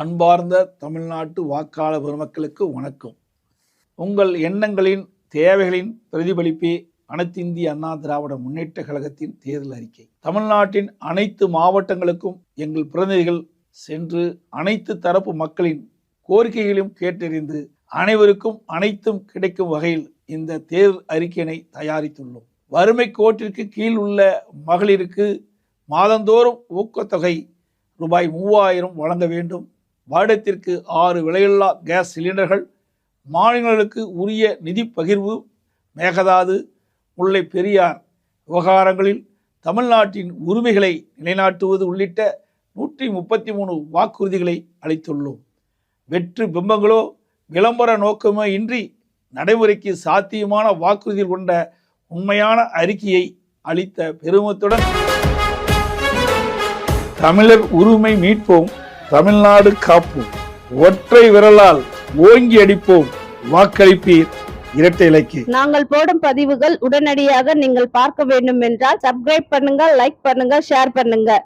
அன்பார்ந்த தமிழ்நாட்டு வாக்காளர் பெருமக்களுக்கு வணக்கம். உங்கள் எண்ணங்களின் தேவைகளின் பிரதிபலிப்பே அனைத்திந்திய அண்ணா திராவிட முன்னேற்ற கழகத்தின் தேர்தல் அறிக்கை. தமிழ்நாட்டின் அனைத்து மாவட்டங்களுக்கும் எங்கள் பிரதிநிதிகள் சென்று அனைத்து தரப்பு மக்களின் கோரிக்கைகளையும் கேட்டறிந்து அனைவருக்கும் அனைத்தும் கிடைக்கும் வகையில் இந்த தேர்தல் அறிக்கையினை தயாரித்துள்ளோம். வறுமை கோட்டிற்கு கீழ் உள்ள மகளிருக்கு மாதந்தோறும் ஊக்கத்தொகை ரூபாய் மூவாயிரம் வழங்க வேண்டும். வருடத்திற்கு ஆறு விலையில்லா கேஸ் சிலிண்டர்கள் மாநிலங்களுக்கு உரிய நிதி பகிர்வு மேகதாது முல்லை பெரியார் விவகாரங்களில் தமிழ்நாட்டின் உரிமைகளை நிலைநாட்டுவது உள்ளிட்ட நூற்றி முப்பத்தி மூணு வாக்குறுதிகளை அளித்துள்ளோம். வெற்று பிம்பங்களோ விளம்பர நோக்கமோ இன்றி நடைமுறைக்கு சாத்தியமான வாக்குறுதிகள் கொண்ட உண்மையான அறிக்கையை அளித்த பெருமத்துடன் தமிழர் உரிமை மீட்போம். தமிழ்நாடு காப்போம் ஒற்றை விரலால் ஓங்கி அடிப்போம். வாக்களிப்பீர். இரட்டை இலக்கிய நாங்கள் போடும் பதிவுகள் உடனடியாக நீங்கள் பார்க்க வேண்டும் என்றால் சப்ஸ்கிரைப் பண்ணுங்க லைக் பண்ணுங்க ஷேர் பண்ணுங்க